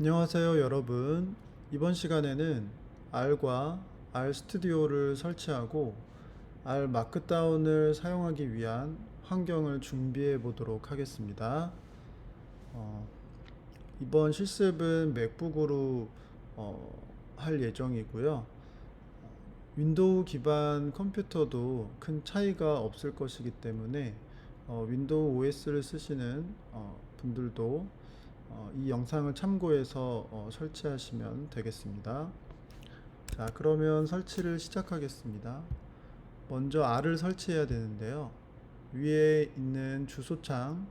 안녕하세요 여러분. 이번 시간에는 R과 R 스튜디오를 설치하고 R 마크다운을 사용하기 위한 환경을 준비해 보도록 하겠습니다. 어, 이번 실습은 맥북으로 어, 할 예정이고요. 윈도우 기반 컴퓨터도 큰 차이가 없을 것이기 때문에 어, 윈도우 OS를 쓰시는 어, 분들도 어, 이 영상을 참고해서 어, 설치하시면 되겠습니다. 자, 그러면 설치를 시작하겠습니다. 먼저 R을 설치해야 되는데요. 위에 있는 주소창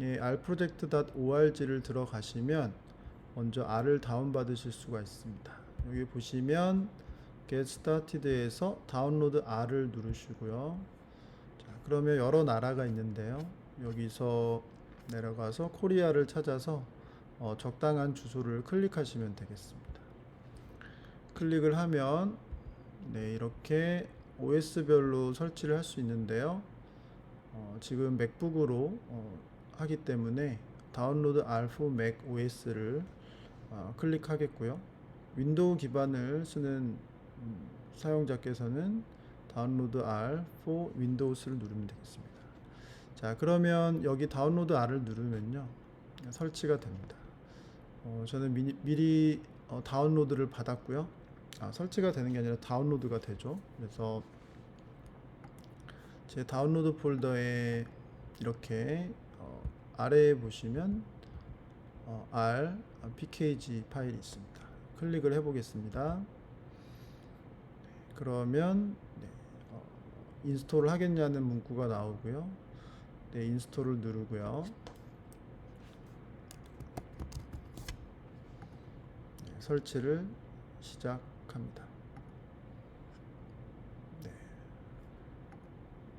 예, rproject.org를 들어가시면 먼저 R을 다운받으실 수가 있습니다. 여기 보시면 Get Started에서 다운로드 R을 누르시고요. 자, 그러면 여러 나라가 있는데요. 여기서 내려가서 코리아를 찾아서 어, 적당한 주소를 클릭하시면 되겠습니다. 클릭을 하면 네, 이렇게 OS별로 설치를 할 수 있는데요. 어, 지금 맥북으로 어, 하기 때문에 다운로드 R4 Mac OS를 어, 클릭하겠고요. 윈도우 기반을 쓰는 음, 사용자께서는 다운로드 R4 윈도우스를 누르면 되겠습니다. 자, 그러면 여기 다운로드 R을 누르면요. 설치가 됩니다. 어, 저는 미리, 미리 어, 다운로드를 받았고요. 아, 설치가 되는 게 아니라 다운로드가 되죠. 그래서 제 다운로드 폴더에 이렇게 어, 아래에 보시면 어, R pkg 파일이 있습니다. 클릭을 해 보겠습니다. 네, 그러면 네, 어, 인스톨을 하겠냐는 문구가 나오고요. 네, 인스톨을 누르고요. 네, 설치를 시작합니다. 네.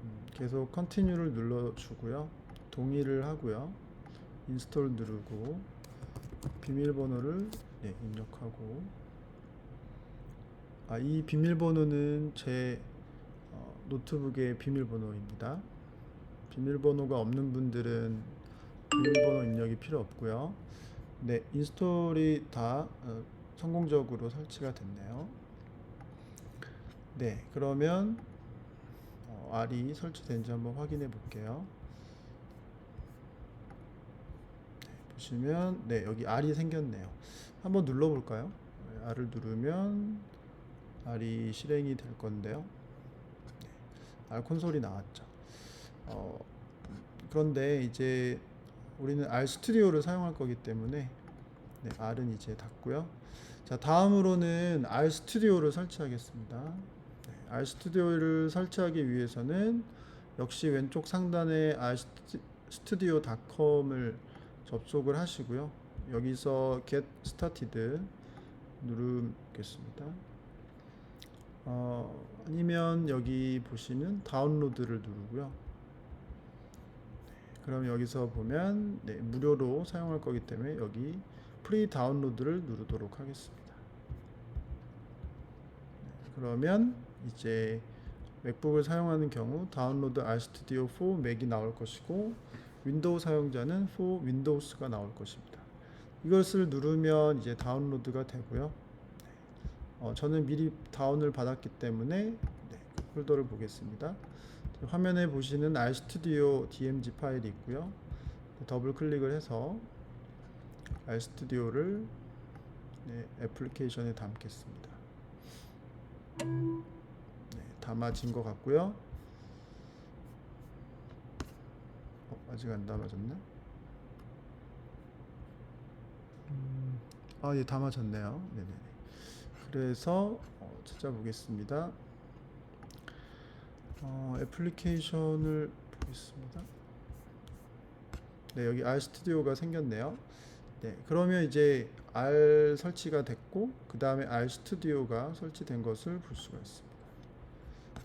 음, 계속 컨티뉴를 눌러주고요. 동의를 하고요. 인스톨 누르고 비밀번호를 네, 입력하고 아, 이 비밀번호는 제 어, 노트북의 비밀번호입니다. 비밀번호가 없는 분들은 비밀번호 입력이 필요 없고요. 네, 인스톨이 다 어, 성공적으로 설치가 됐네요. 네, 그러면 어, R이 설치된지 한번 확인해 볼게요. 네, 보시면 네, 여기 R이 생겼네요. 한번 눌러 볼까요? 네, R을 누르면 R이 실행이 될 건데요. 네, R 콘솔이 나왔죠. 어, 그런데 이제 우리는 R 스튜디오를 사용할 거기 때문에 네, R은 이제 닫고요. 자, 다음으로는 R 스튜디오를 설치하겠습니다. 네, R 스튜디오를 설치하기 위해서는 역시 왼쪽 상단에 R 스튜디오닷컴을 접속을 하시고요. 여기서 Get Started 누르겠습니다. 어, 아니면 여기 보시면 다운로드를 누르고요. 그럼 여기서 보면 네, 무료로 사용할 거기 때문에 여기 프리 다운로드를 누르도록 하겠습니다. 네, 그러면 이제 맥북을 사용하는 경우 다운로드 RStudio 4 맥이 나올 것이고 윈도우 사용자는 4 윈도우스가 나올 것입니다. 이것을 누르면 이제 다운로드가 되고요. 네, 어, 저는 미리 다운을 받았기 때문에 네, 폴더를 보겠습니다. 화면에 보시는 RStudio DMG 파일이 있고요. 더블 클릭을 해서 RStudio를 네, 애플리케이션에 담겠습니다. 네, 담아진 것 같고요. 어, 아직 안 담아졌나? 음, 아, 예, 담아졌네요. 네네. 그래서 어, 찾아보겠습니다. 어, 애플리케이션을 보겠습니다. 네, 여기 R 스튜디오가 생겼네요. 네, 그러면 이제 R 설치가 됐고 그 다음에 R 스튜디오가 설치된 것을 볼 수가 있습니다.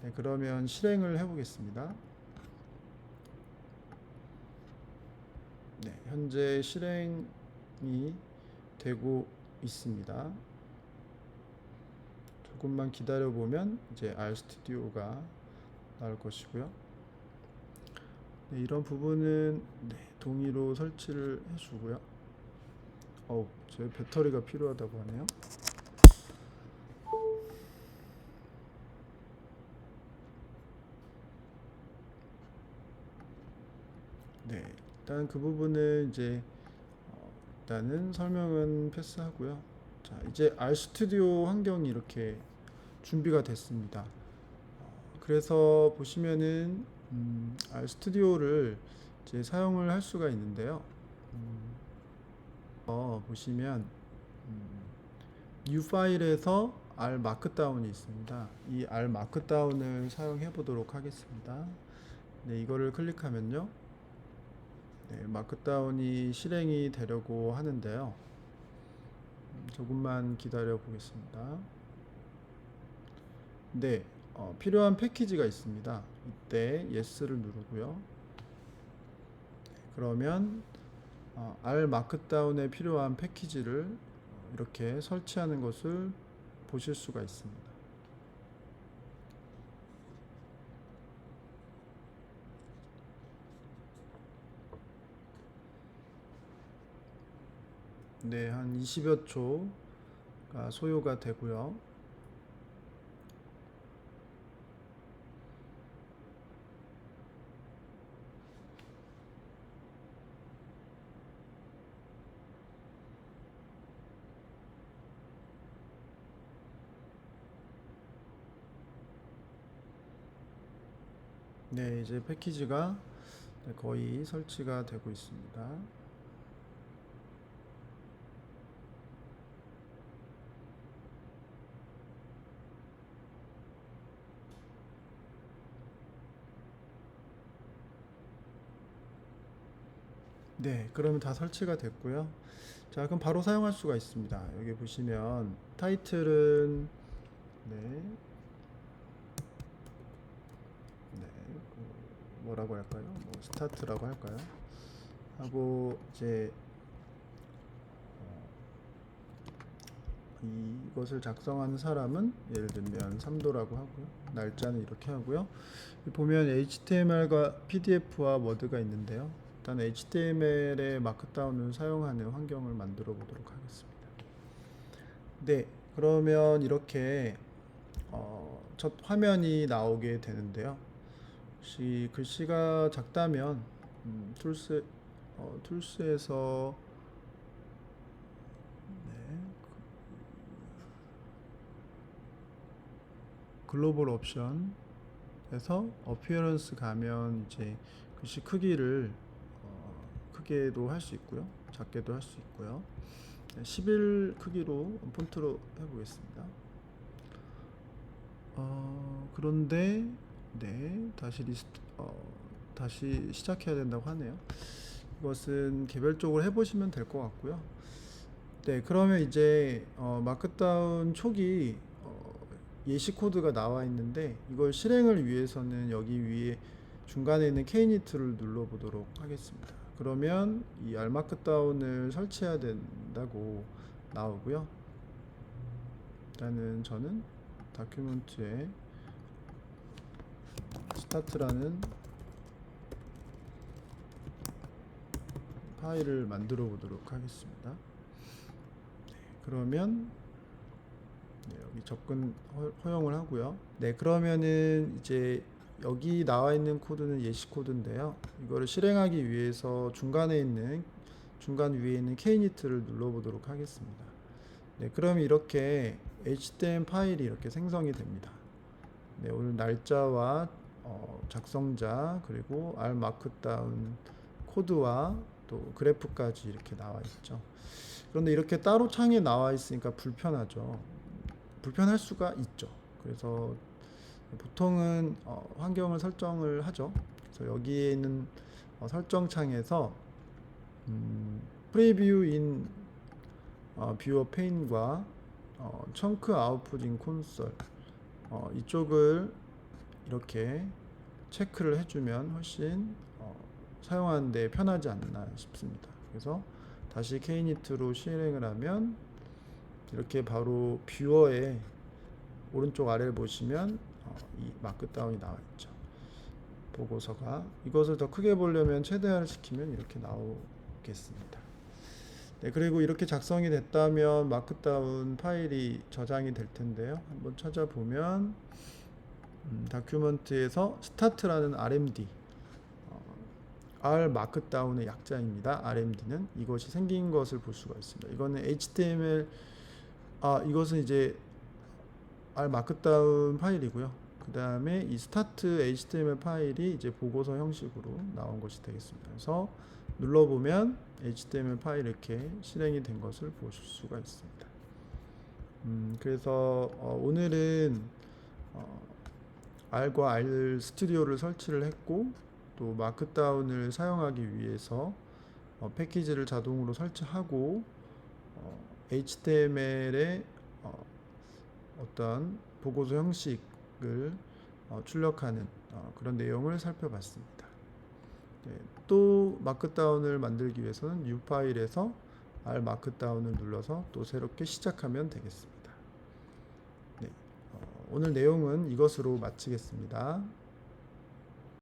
네, 그러면 실행을 해보겠습니다. 네, 현재 실행이 되고 있습니다. 조금만 기다려 보면 이제 R 스튜디오가 나올 것이고요. 네, 이런 부분은 네, 동의로 설치를 해주고요. 어, 제 배터리가 필요하다고 하네요. 네, 일단 그 부분은 이제 어, 일단은 설명은 패스하고요. 자, 이제 R 스튜디오 환경이 이렇게 준비가 됐습니다. 어, 그래서 보시면은 음, 스튜디오를 이제 사용을 할 수가 있는데요. 음, 어, 보시면 음, new 파일에서 R 마크다운이 있습니다. 이 R 마크다운을 사용해 보도록 하겠습니다. 네, 이거를 클릭하면요. 네, 마크다운이 실행이 되려고 하는데요. 음, 조금만 기다려 보겠습니다. 네, 어, 필요한 패키지가 있습니다. 이때 yes를 누르고요. 그러면 어, R 마크다운에 필요한 패키지를 어, 이렇게 설치하는 것을 보실 수가 있습니다. 네, 한 20여 초가 소요가 되고요. 네, 이제 패키지가 네, 거의 설치가 되고 있습니다. 네, 그러면 다 설치가 됐고요. 자, 그럼 바로 사용할 수가 있습니다. 여기 보시면 타이틀은 네, 네, 그 뭐라고 할까요? 뭐 스타트라고 할까요? 하고 이제 어, 이것을 작성하는 사람은 예를 들면 3도라고 하고요. 날짜는 이렇게 하고요. 보면 HTML과 PDF와 워드가 있는데요. 일단 HTML의 마크다운을 사용하는 환경을 만들어 보도록 하겠습니다. 네, 그러면 이렇게 어, 첫 화면이 나오게 되는데요. 혹시 글씨가 작다면 음, 툴스 어, 툴스에서 네, 글로벌 옵션에서 어피어런스 가면 이제 글씨 크기를 어, 크게도 할 수 있고요, 작게도 할 수 있고요. 네, 11 크기로 폰트로 해보겠습니다. 어, 그런데 네 다시 리스트 어, 다시 시작해야 된다고 하네요. 이것은 개별적으로 해보시면 될 것 같고요. 네 그러면 이제 어, 마크다운 초기 어, 예시 코드가 나와 있는데 이걸 실행을 위해서는 여기 위에 중간에 있는 K니트를 눌러보도록 하겠습니다. 그러면 이 R 마크다운을 설치해야 된다고 나오고요. 일단은 저는 다큐멘트에 스타트라는 파일을 만들어 보도록 하겠습니다. 네, 그러면 네, 여기 접근 허- 허용을 하고요. 네, 그러면은 이제 여기 나와 있는 코드는 예시 코드인데요. 이거를 실행하기 위해서 중간에 있는 중간 위에 있는 K니트를 눌러 보도록 하겠습니다. 네, 그럼 이렇게 HTML 파일이 이렇게 생성이 됩니다. 네, 오늘 날짜와 어, 작성자 그리고 R 마크다운 코드와 또 그래프까지 이렇게 나와 있죠. 그런데 이렇게 따로 창에 나와 있으니까 불편하죠. 불편할 수가 있죠. 그래서 보통은 어, 환경을 설정을 하죠. 그래서 여기에 있는 어, 설정 창에서 음, 프리뷰 인 어, 뷰어 페인과 어, 청크 아웃풋 인 콘솔 어, 이쪽을 이렇게 체크를 해주면 훨씬 어, 사용하는데 편하지 않나 싶습니다. 그래서 다시 K니트로 실행을 하면 이렇게 바로 뷰어에 오른쪽 아래를 보시면 어, 이 마크다운이 나와 있죠. 보고서가 이것을 더 크게 보려면 최대화를 시키면 이렇게 나오겠습니다. 네, 그리고 이렇게 작성이 됐다면 마크다운 파일이 저장이 될 텐데요. 한번 찾아보면 음, 다큐먼트에서 스타트라는 RMD 어, R 마크다운의 약자입니다. RMD는 이것이 생긴 것을 볼 수가 있습니다. 이거는 HTML 아 이것은 이제 R 마크다운 파일이고요. 그 다음에 이 스타트 HTML 파일이 이제 보고서 형식으로 나온 것이 되겠습니다. 그래서 눌러보면 HTML 파일 이렇게 실행이 된 것을 보실 수가 있습니다. 음, 그래서 어, 오늘은 어, R과 R 스튜디오를 설치를 했고 또 마크다운을 사용하기 위해서 어, 패키지를 자동으로 설치하고 어, HTML의 어, 어떤 보고서 형식을 어, 출력하는 어, 그런 내용을 살펴봤습니다. 네, 또 마크다운을 만들기 위해서는 new 파일에서 R 마크다운을 눌러서 또 새롭게 시작하면 되겠습니다. 네, 어, 오늘 내용은 이것으로 마치겠습니다.